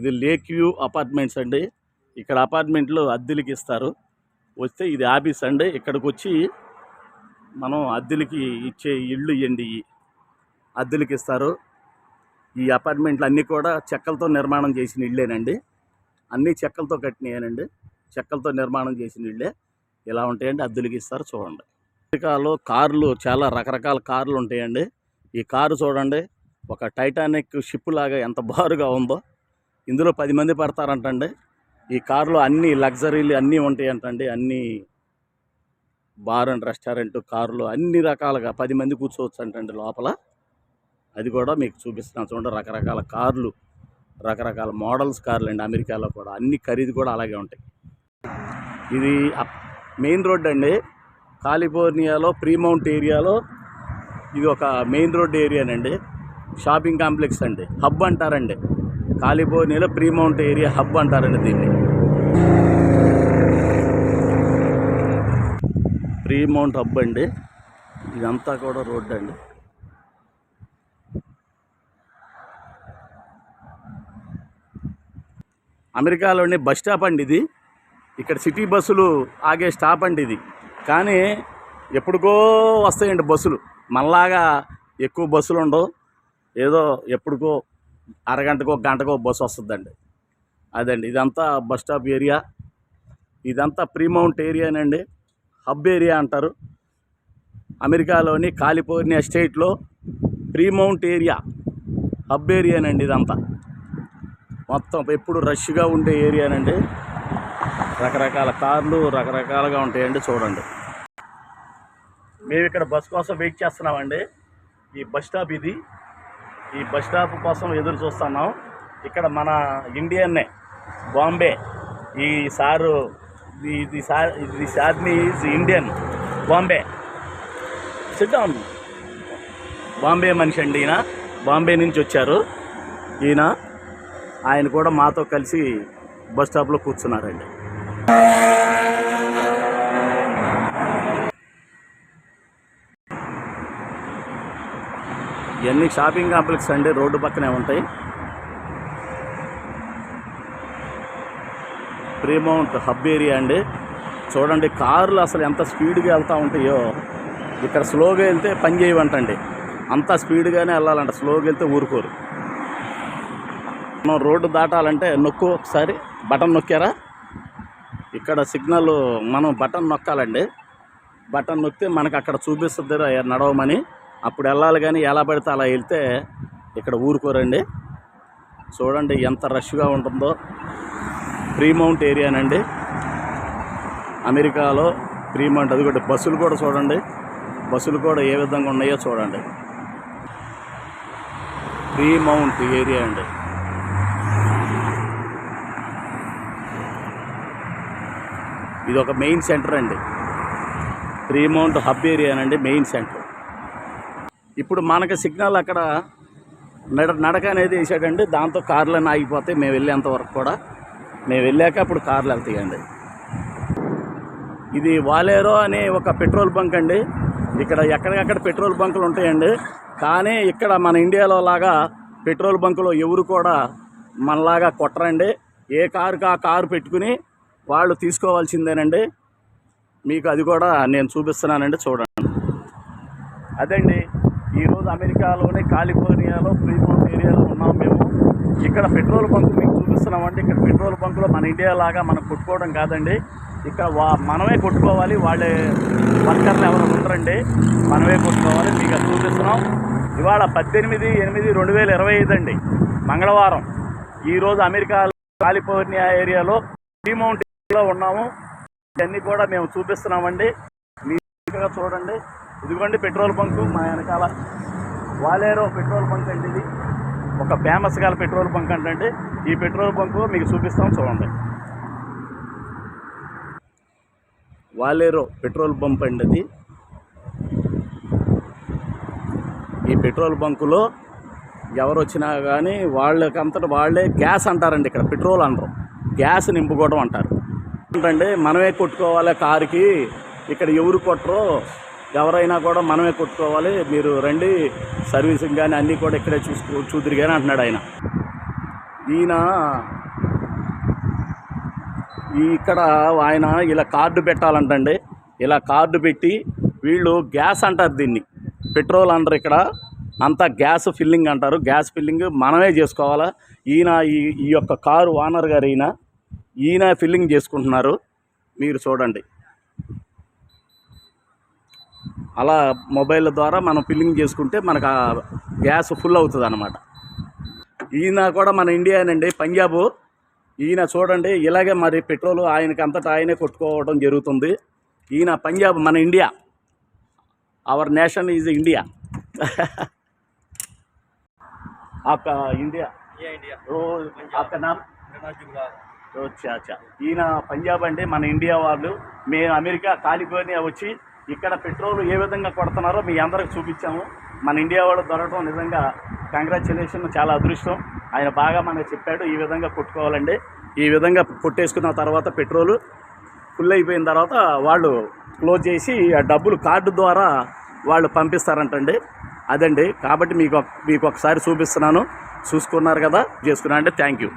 ఇది lake view apartments అండి. ఇక్కడ అపార్ట్మెంట్లు అద్దెలకి ఇస్తారు. వస్తే ఇది ఆఫీస్ అండి. ఇక్కడికి వచ్చి మనం అద్దెలకి ఇచ్చే ఇళ్ళు ఇవ్వండి అద్దెలకి ఇస్తారు. ఈ అపార్ట్మెంట్లు అన్నీ కూడా చెక్కలతో నిర్మాణం చేసిన ఇళ్ళేనండి. అన్నీ చెక్కలతో కట్టినాయనండి. చెక్కలతో నిర్మాణం చేసిన ఇళ్ళే. ఇలా ఉంటాయండి? అద్దెలకి ఇస్తారు. చూడండి. అమెరికాలో కార్లు చాలా రకరకాల కార్లు ఉంటాయండి. ఈ కారు చూడండి. ఒక టైటానిక్ షిప్ లాగా ఎంత బారుగా ఉందో. ఇందులో పది మంది పడతారంటండి. ఈ కారులో అన్ని లగ్జరీలు అన్నీ ఉంటాయంటండి. అన్ని బార్ అండ్ రెస్టారెంట్ కార్లు అన్ని రకాలుగా పది మంది కూర్చోవచ్చు అంటండి లోపల. అది కూడా మీకు చూపిస్తున్నాను చూడండి రకరకాల కార్లు రకరకాల మోడల్స్ కార్లు అండి అమెరికాలో కూడా. అన్ని ఖరీదు కూడా అలాగే ఉంటాయి. ఇది అప్- మెయిన్ రోడ్ అండి. కాలిఫోర్నియాలో ప్రీమౌంట్ ఏరియాలో ఇది ఒక మెయిన్ రోడ్ ఏరియానండి. షాపింగ్ కాంప్లెక్స్ అండి. హబ్ అంటారండి. కాలిఫోర్నియాలో ప్రీమౌంట్ ఏరియా హబ్ అంటారండి దీన్ని. ప్రీమౌంట్ హబ్ అండి. ఇదంతా కూడా రోడ్డు అండి. అమెరికాలోని బస్ స్టాప్ అండి ఇది. ఇక్కడ సిటీ బస్సులు ఆగే స్టాప్ అండి ఇది. కానీ ఎప్పుడుకో వస్తాయండి బస్సులు. మళ్ళాగా ఎక్కువ బస్సులు ఉండవు. ఏదో ఎప్పుడుకో అరగంటకో గంటకో బస్సు వస్తుందండి. అదండి. ఇదంతా బస్ స్టాప్ ఏరియా. ఇదంతా ప్రీమౌంట్ ఏరియానండి. హబ్ ఏరియా అంటారు. అమెరికాలోని కాలిఫోర్నియా స్టేట్లో ప్రీమౌంట్ ఏరియా హబ్ ఏరియానండి ఇదంతా. మొత్తం ఎప్పుడు రష్గా ఉండే ఏరియానండి. రకరకాల కార్లు రకరకాలుగా ఉంటాయండి చూడండి. మేము ఇక్కడ బస్ కోసం వెయిట్ చేస్తున్నామండి. ఈ బస్ స్టాప్ ఇది. ఈ బస్ స్టాప్ కోసం ఎదురు చూస్తున్నాం. ఇక్కడ మన ఇండియన్నే బాంబే ఈ సారు ఇది సార్ ఇది సార్ని ఈజ్ ఇండియన్ బాంబే. సిద్ధం. బాంబే మనిషి అండి ఈయన. బాంబే నుంచి వచ్చారు ఈయన. ఆయన కూడా మాతో కలిసి బస్ స్టాప్లో కూర్చున్నారండి. ఇవన్నీ షాపింగ్ కాంప్లెక్స్ అండి రోడ్డు పక్కనే ఉంటాయి. ప్రీమౌంట్ హబ్ ఏరియా అండి. చూడండి కార్లు అసలు ఎంత స్పీడ్గా వెళ్తూ ఉంటాయో. ఇక్కడ స్లోగా వెళ్తే పని చేయవంటండి. అంత స్పీడ్గానే వెళ్ళాలంట స్లోగా వెళ్తే ఊరుకోరు. మనం రోడ్డు దాటాలంటే నొక్కు ఒకసారి బటన్ నొక్కారా? ఇక్కడ సిగ్నల్ మనం బటన్ నొక్కాలండి. బటన్ నొక్కితే మనకు అక్కడ చూపిస్తుంది నడవమని. అప్పుడు వెళ్ళాలి కానీ ఎలా పడితే అలా వెళ్తే ఇక్కడ ఊరుకోరండి. చూడండి ఎంత రష్గా ఉంటుందో. ప్రీమౌంట్ ఏరియానండి. అమెరికాలో ప్రీమౌంట్ అది కూడా బస్సులు కూడా చూడండి. బస్సులు కూడా ఏ విధంగా ఉన్నాయో చూడండి. ప్రీమౌంట్ ఏరియా అండి. ఇది ఒక మెయిన్ సెంటర్ అండి. ప్రీమౌంట్ హబ్ ఏరియానండి మెయిన్ సెంటర్. ఇప్పుడు మనకు సిగ్నల్ అక్కడ నడ నడక అనేది వేసాడండి దాంతో కార్లను ఆగిపోతాయి. మేము వెళ్ళేంత వరకు కూడా. మేము వెళ్ళాక అప్పుడు కార్లు వెళ్తాయండి. ఇది వాలేరో అనే ఒక పెట్రోల్ బంక్ అండి. ఇక్కడ ఎక్కడికక్కడ పెట్రోల్ బంకులు ఉంటాయండి. కానీ ఇక్కడ మన ఇండియాలో లాగా పెట్రోల్ బంకులో ఎవరు కూడా మనలాగా కొట్టరండి. ఏ కారుకి ఆ కారు పెట్టుకుని వాళ్ళు తీసుకోవాల్సిందేనండి. మీకు అది కూడా నేను చూపిస్తున్నానండి. చూడండి. అదండి. ఈరోజు అమెరికాలోని కాలిఫోర్నియాలో ఫ్రీమౌంట్ ఏరియాలో ఉన్నాం మేము. ఇక్కడ పెట్రోల్ బంక్ మీకు చూపిస్తున్నామండి. ఇక్కడ పెట్రోల్ బంకులో మన ఇండియా లాగా మనం కొట్టుకోవడం కాదండి. ఇక్కడ వా మనమే కొట్టుకోవాలి. వాళ్ళే వర్కర్లు ఎవరు ఉండరండి మనమే కొట్టుకోవాలి. మీకు అది చూపిస్తున్నాం. ఇవాళ పద్దెనిమిది ఎనిమిది రెండు వేల ఇరవై ఐదు అండి. మంగళవారం. ఈరోజు అమెరికా కాలిఫోర్నియా ఏరియాలో ఫ్రీమౌంట్ ఏరియాలో ఉన్నాము. ఇవన్నీ కూడా మేము చూపిస్తున్నామండి. మీరు చూడండి. ఇదిగోండి పెట్రోల్ బంకు మా వెనకాల వాలేరో పెట్రోల్ బంక్ అండి ఇది. ఒక ఫేమస్ గల పెట్రోల్ బంక్ అంటే ఈ పెట్రోల్ బంకు మీకు చూపిస్తాం చూడండి. వాలేరో పెట్రోల్ బంక్ అండి అది ఈ పెట్రోల్ బంకులో ఎవరు వచ్చినా కానీ వాళ్ళకంతట వాళ్ళే గ్యాస్ అంటారండి ఇక్కడ పెట్రోల్ అనరు. గ్యాస్ నింపుకోవడం అంటారు. ఏంటంటే మనమే కొట్టుకోవాలి కారుకి. ఇక్కడ ఎవరు కొట్టరో. ఎవరైనా కూడా మనమే కొట్టుకోవాలి. మీరు రండి. సర్వీసింగ్ కానీ అన్నీ కూడా ఇక్కడే చూసుకో చూదురు కానీ అంటున్నాడు ఆయన. ఈయన ఈ ఇక్కడ ఆయన ఇలా కార్డు పెట్టాలంటండి. ఇలా కార్డు పెట్టి వీళ్ళు గ్యాస్ అంటారు దీన్ని. పెట్రోల్ అంటారు ఇక్కడ. అంతా గ్యాస్ ఫిల్లింగ్ అంటారు. గ్యాస్ ఫిల్లింగ్ మనమే చేసుకోవాలా. ఈయన ఈ ఈ యొక్క కారు ఓనర్ గారు ఈయన ఈయన ఫిల్లింగ్ చేసుకుంటున్నారు. మీరు చూడండి. అలా మొబైల్ ద్వారా మనం ఫిల్లింగ్ చేసుకుంటే మనకు ఆ గ్యాస్ ఫుల్ అవుతుంది అనమాట ఈయన కూడా మన ఇండియానండి పంజాబ్ ఈయన చూడండి ఇలాగే మరి పెట్రోల్ ఆయనకి అంతటా ఆయనే కొట్టుకోవడం జరుగుతుంది ఈయన పంజాబ్ మన India our nation is India आपका इंडिया ये इंडिया वो आपका नाम मेरा जुगलाल అచ్చా అచ్చా ఈయన పంజాబ్ అంటే మన ఇండియా వాళ్ళు మేము అమెరికా కాలిఫోర్నియా వచ్చి ఇక్కడ పెట్రోల్ ఏ విధంగా కొడుతున్నారో మీ అందరికి చూపించాము. మన ఇండియా వాళ్ళు దొరకడం నిజంగా కంగ్రాచులేషన్ చాలా అదృష్టం. ఆయన బాగా మనకు చెప్పాడు ఈ విధంగా కొట్టుకోవాలండి. ఈ విధంగా కొట్టేసుకున్న తర్వాత పెట్రోలు ఫుల్ అయిపోయిన తర్వాత వాళ్ళు క్లోజ్ చేసి ఆ డబ్బులు కార్డు ద్వారా వాళ్ళు పంపిస్తారంటండి. అదండి. కాబట్టి మీకు మీకు ఒకసారి చూపిస్తున్నాను. చూసుకున్నారు కదా? చేసుకున్నా అంటే థ్యాంక్ యూ